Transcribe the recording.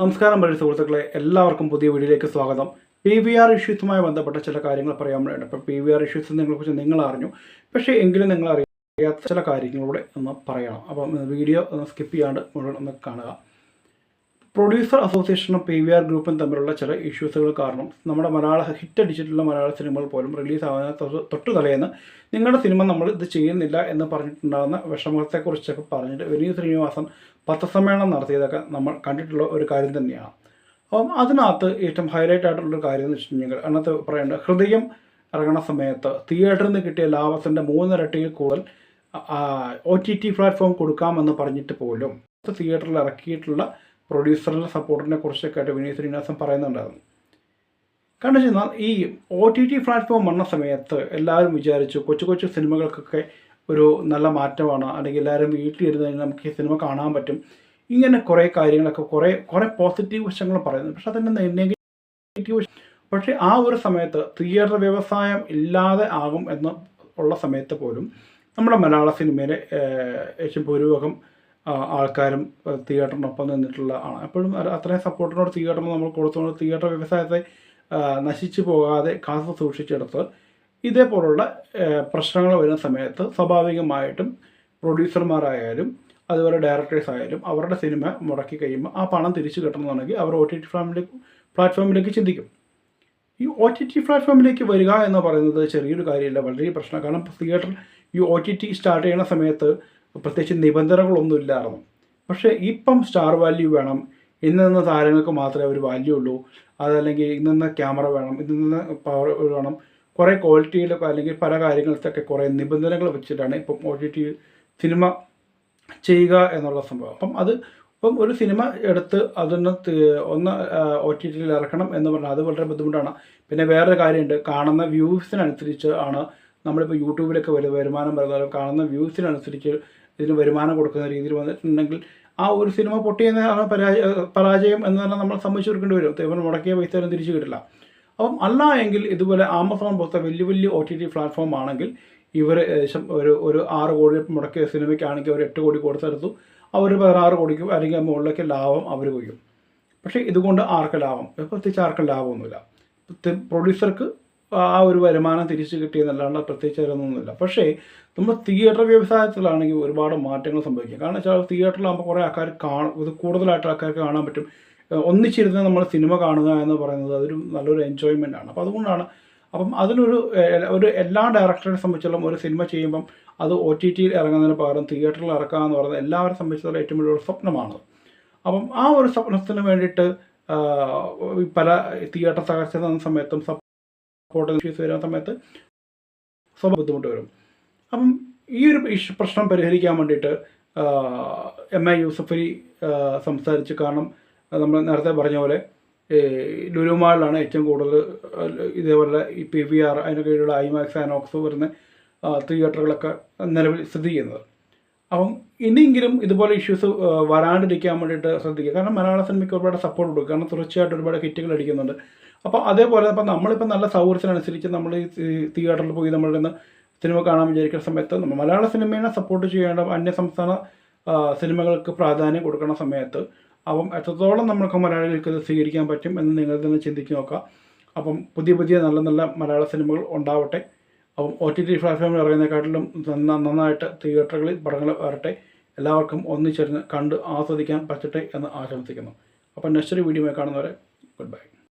നമസ്കാരം പറയുന്ന സുഹൃത്തുക്കളെ എല്ലാവർക്കും പുതിയ വീഡിയോയിലേക്ക് സ്വാഗതം. പി വി ആർ ഇഷ്യൂസുമായി ബന്ധപ്പെട്ട ചില കാര്യങ്ങൾ പറയാൻ വേണ്ടിയിട്ട് അപ്പോൾ പി വി ആർ ഇഷ്യൂസ് നിങ്ങളെക്കുറിച്ച് നിങ്ങൾ അറിഞ്ഞു പക്ഷേ എങ്കിലും നിങ്ങൾ അറിയാത്ത ചില കാര്യങ്ങളൂടെ ഒന്ന് പറയണം. അപ്പം വീഡിയോ ഒന്ന് സ്കിപ്പ് ചെയ്യാണ്ട് മുഴുവൻ ഒന്ന് കാണുക. പ്രൊഡ്യൂസർ അസോസിയേഷനും പി വി ആർ ഗ്രൂപ്പും തമ്മിലുള്ള ചില ഇഷ്യൂസുകൾ കാരണം നമ്മുടെ മലയാള ഹിറ്റ് അടിച്ചിട്ടുള്ള മലയാള സിനിമകൾ പോലും റിലീസ് ആവുന്ന തൊട്ട് തലേന്ന് നിങ്ങളുടെ സിനിമ നമ്മൾ ഇത് ചെയ്യുന്നില്ല എന്ന് പറഞ്ഞിട്ടുണ്ടാകുന്ന വിഷമത്തെക്കുറിച്ചൊക്കെ പറഞ്ഞിട്ട് വിനീത് ശ്രീനിവാസൻ പത്രസമ്മേളനം നടത്തിയതൊക്കെ നമ്മൾ കണ്ടിട്ടുള്ള ഒരു കാര്യം തന്നെയാണ്. അപ്പം അതിനകത്ത് ഏറ്റവും ഹൈലൈറ്റ് ആയിട്ടുള്ള ഒരു കാര്യം എന്ന് വെച്ചിട്ടുണ്ടെങ്കിൽ അതിനകത്ത് പറയേണ്ടത് ഹൃദയം ഇറങ്ങുന്ന സമയത്ത് തിയേറ്ററിൽ നിന്ന് കിട്ടിയ ലാഭത്തിന്റെ മൂന്നിരട്ടിയിൽ കൂടുതൽ ഒ ടി ടി പ്ലാറ്റ്ഫോം കൊടുക്കാമെന്ന് പറഞ്ഞിട്ട് പോലും തിയേറ്ററിൽ ഇറക്കിയിട്ടുള്ള പ്രൊഡ്യൂസറിന്റെ സപ്പോർട്ടിനെ കുറിച്ചൊക്കെ ആയിട്ട് വിനീത് ശ്രീനിവാസൻ പറയുന്നുണ്ടായിരുന്നു. കാരണം വെച്ചാൽ ഈ ഒ ടി ടി പ്ലാറ്റ്ഫോം വന്ന സമയത്ത് എല്ലാവരും വിചാരിച്ചു കൊച്ചു കൊച്ചു സിനിമകൾക്കൊക്കെ ഒരു നല്ല മാറ്റമാണ്. അല്ലെങ്കിൽ എല്ലാവരും വീട്ടിലിരുന്ന് നമുക്ക് ഈ സിനിമ കാണാൻ പറ്റും. ഇങ്ങനെ കുറേ കാര്യങ്ങളൊക്കെ കുറേ കുറേ പോസിറ്റീവ് വശങ്ങൾ പറയുന്നു. പക്ഷെ അതിന്റെ നെഗറ്റീവ് പക്ഷേ ആ ഒരു സമയത്ത് തിയേറ്റർ വ്യവസായം ഇല്ലാതെ ആകും എന്ന് ഉള്ള സമയത്ത് പോലും നമ്മുടെ മലയാള സിനിമയിലെ ഏറ്റവും ഭൂരിഭാഗം ആൾക്കാരും തിയേറ്ററിനൊപ്പം നിന്നിട്ടുള്ള ആണ് എപ്പോഴും അത്രയും സപ്പോർട്ടിനോട് തിയേറ്റർ നമ്മൾ കൊടുത്തുകൊണ്ട് തിയേറ്റർ വ്യവസായത്തെ നശിച്ചു പോകാതെ കാത്തു സൂക്ഷിച്ചെടുത്ത് ഇതേപോലുള്ള പ്രശ്നങ്ങൾ വരുന്ന സമയത്ത് സ്വാഭാവികമായിട്ടും പ്രൊഡ്യൂസർമാരായാലും അതുപോലെ ഡയറക്ടേഴ്സ് ആയാലും അവരുടെ സിനിമ മുടക്കി കഴിയുമ്പോൾ ആ പണം തിരിച്ചു കിട്ടണമെന്നുണ്ടെങ്കിൽ അവർ ഒ ടി ടി പ്ലാറ്റ്ഫോമിലേക്ക് പ്ലാറ്റ്ഫോമിലേക്ക് ചിന്തിക്കും. ഈ ഒ ടി ടി പ്ലാറ്റ്ഫോമിലേക്ക് വരിക എന്ന് പറയുന്നത് ചെറിയൊരു കാര്യമല്ല വളരെ പ്രശ്നം കാരണം തിയേറ്റർ ഈ ഒ ടി ടി സ്റ്റാർട്ട് ചെയ്യുന്ന സമയത്ത് പ്രത്യേകിച്ച് നിബന്ധനകളൊന്നും ഇല്ലായിരുന്നു പക്ഷേ ഇപ്പം സ്റ്റാർ വാല്യൂ വേണം ഇന്ന് താരങ്ങൾക്ക് മാത്രമേ ഒരു വാല്യൂ ഉള്ളൂ. അതല്ലെങ്കിൽ ഇന്ന് ക്യാമറ വേണം ഇന്ന് പവർ വേണം. കുറേ ക്വാളിറ്റിയിലൊക്കെ അല്ലെങ്കിൽ പല കാര്യങ്ങൾക്കൊക്കെ കുറേ നിബന്ധനകൾ വെച്ചിട്ടാണ് ഇപ്പം ഒ ടി ടി സിനിമ ചെയ്യുക എന്നുള്ള സംഭവം. അപ്പം അത് ഇപ്പം ഒരു സിനിമ എടുത്ത് അതൊന്ന് ഒന്ന് ഒ ടി ടിയിൽ ഇറക്കണം എന്ന് പറഞ്ഞാൽ അത് വളരെ ബുദ്ധിമുട്ടാണ്. പിന്നെ വേറൊരു കാര്യമുണ്ട്. കാണുന്ന വ്യൂസിനനുസരിച്ച് ആണ് നമ്മളിപ്പോൾ യൂട്യൂബിലൊക്കെ വരുന്ന വരുമാനം വരുന്നത് കാണുന്ന വ്യൂസിനനുസരിച്ച് ഇതിന് വരുമാനം കൊടുക്കുന്ന രീതിയിൽ വന്നിട്ടുണ്ടെങ്കിൽ ആ ഒരു സിനിമ പൊട്ടിയെന്നാണ് പരാജയ പരാജയം എന്ന് പറഞ്ഞാൽ നമ്മൾ സമ്മതിച്ചു കൊടുക്കേണ്ടി വരും. ഇവർ മുടക്കിയ പൈസ ഒന്നും തിരിച്ചു കിട്ടില്ല. അപ്പം അല്ല എങ്കിൽ ഇതുപോലെ ആമസോൺ പോലത്തെ വലിയ വലിയ ഒ ടി ടി പ്ലാറ്റ്ഫോം ആണെങ്കിൽ ഇവർ ഒരു ഒരു ആറ് കോടി മുടക്കിയ സിനിമയ്ക്കാണെങ്കിൽ അവർ എട്ട് കോടി കൊടുത്തെടുത്തു. അവർ പതിനാറ് കോടിക്ക് അല്ലെങ്കിൽ മുകളിലേക്ക് ലാഭം അവർ കൊയ്യും. പക്ഷേ ഇതുകൊണ്ട് ആർക്ക് ലാഭം? പ്രത്യേകിച്ച് ആർക്കും ലാഭമൊന്നുമില്ല. പ്രൊഡ്യൂസർക്ക് ആ ഒരു വരുമാനം തിരിച്ചു കിട്ടിയെന്നല്ലാണ്ട് പ്രത്യേകിച്ച് അതിലൊന്നുമില്ല. പക്ഷേ നമ്മൾ തിയേറ്റർ വ്യവസായത്തിലാണെങ്കിൽ ഒരുപാട് മാറ്റങ്ങൾ സംഭവിക്കും. കാരണം വെച്ചാൽ തിയേറ്ററിലാകുമ്പോൾ കുറേ ആൾക്കാർ കാണും ഇത് കൂടുതലായിട്ട് ആൾക്കാർക്ക് കാണാൻ പറ്റും. ഒന്നിച്ചിരുന്ന് നമ്മൾ സിനിമ കാണുക എന്ന് പറയുന്നത് അതൊരു നല്ലൊരു എൻജോയ്മെന്റ് ആണ്. അപ്പോൾ അതുകൊണ്ടാണ് അപ്പം അതിനൊരു ഒരു എല്ലാ ഡയറക്ടറിനെ സംബന്ധിച്ചുള്ള ഒരു സിനിമ ചെയ്യുമ്പം അത് ഒ ടി ടിയിൽ ഇറങ്ങുന്നതിന് പകരം തിയേറ്ററിൽ ഇറക്കുക എന്ന് പറയുന്നത് എല്ലാവരെ സംബന്ധിച്ചിടത്തോളം ഏറ്റവും വലിയൊരു സ്വപ്നമാണ്. അപ്പം ആ ഒരു സ്വപ്നത്തിന് വേണ്ടിയിട്ട് പല തിയേറ്റർ തകർച്ച സമയത്തും സപ്പോർട്ട് ഇഷ്യൂസ് വരുന്ന സമയത്ത് സ്വഭാവ ബുദ്ധിമുട്ട് വരും. അപ്പം ഈ ഒരു പ്രശ്നം പരിഹരിക്കാൻ വേണ്ടിയിട്ട് എം. ഐ. യൂസഫലി സംസാരിച്ച് കാരണം നമ്മൾ നേരത്തെ പറഞ്ഞ പോലെ ലുലുമാളിലാണ് ഏറ്റവും കൂടുതൽ ഇതേപോലെ ഈ പി വി ആർ അതിന് കീഴിലുള്ള ഐമാക്സ് ആനോക്സ് വരുന്ന തിയേറ്ററുകളൊക്കെ നിലവിൽ സ്ഥിതി ചെയ്യുന്നത്. അപ്പം ഇനിയെങ്കിലും ഇതുപോലെ ഇഷ്യൂസ് വരാണ്ടിരിക്കാൻ വേണ്ടിയിട്ട് ശ്രദ്ധിക്കുക. കാരണം മലയാള സിനിമയ്ക്ക് ഒരുപാട് സപ്പോർട്ട് കൊടുക്കുക. കാരണം തുടർച്ചയായിട്ട് ഒരുപാട് ഹിറ്റുകൾ അടിക്കുന്നുണ്ട്. അപ്പോൾ അതേപോലെ അപ്പം നമ്മളിപ്പോൾ നല്ല സൗഹൃദത്തിനനുസരിച്ച് നമ്മൾ ഈ തിയേറ്ററിൽ പോയി നമ്മളുടെ നിന്ന് സിനിമ കാണാൻ വിചാരിക്കുന്ന സമയത്ത് നമ്മൾ മലയാള സിനിമയെ സപ്പോർട്ട് ചെയ്യേണ്ട അന്യ സംസ്ഥാന സിനിമകൾക്ക് പ്രാധാന്യം കൊടുക്കുന്ന സമയത്ത് അപ്പം എത്രത്തോളം നമ്മൾക്ക് മലയാളികൾക്ക് ഇത് സ്വീകരിക്കാൻ പറ്റും എന്ന് നിങ്ങൾ തന്നെ ചിന്തിച്ച് നോക്കുക. അപ്പം പുതിയ പുതിയ നല്ല നല്ല മലയാള സിനിമകൾ ഉണ്ടാവട്ടെ. അപ്പം ഒ ടി ടി പ്ലാറ്റ്ഫോമിൽ ഇറങ്ങുന്നതിനെക്കാട്ടിലും നന്നായിട്ട് തിയേറ്ററുകളിൽ പടങ്ങൾ വരട്ടെ. എല്ലാവർക്കും ഒന്നിച്ചിരുന്ന് കണ്ട് ആസ്വദിക്കാൻ പറ്റട്ടെ എന്ന് ആശംസിക്കുന്നു. അപ്പം നെക്സ്റ്റ് വീഡിയോ കാണുന്നവരെ ഗുഡ് ബൈ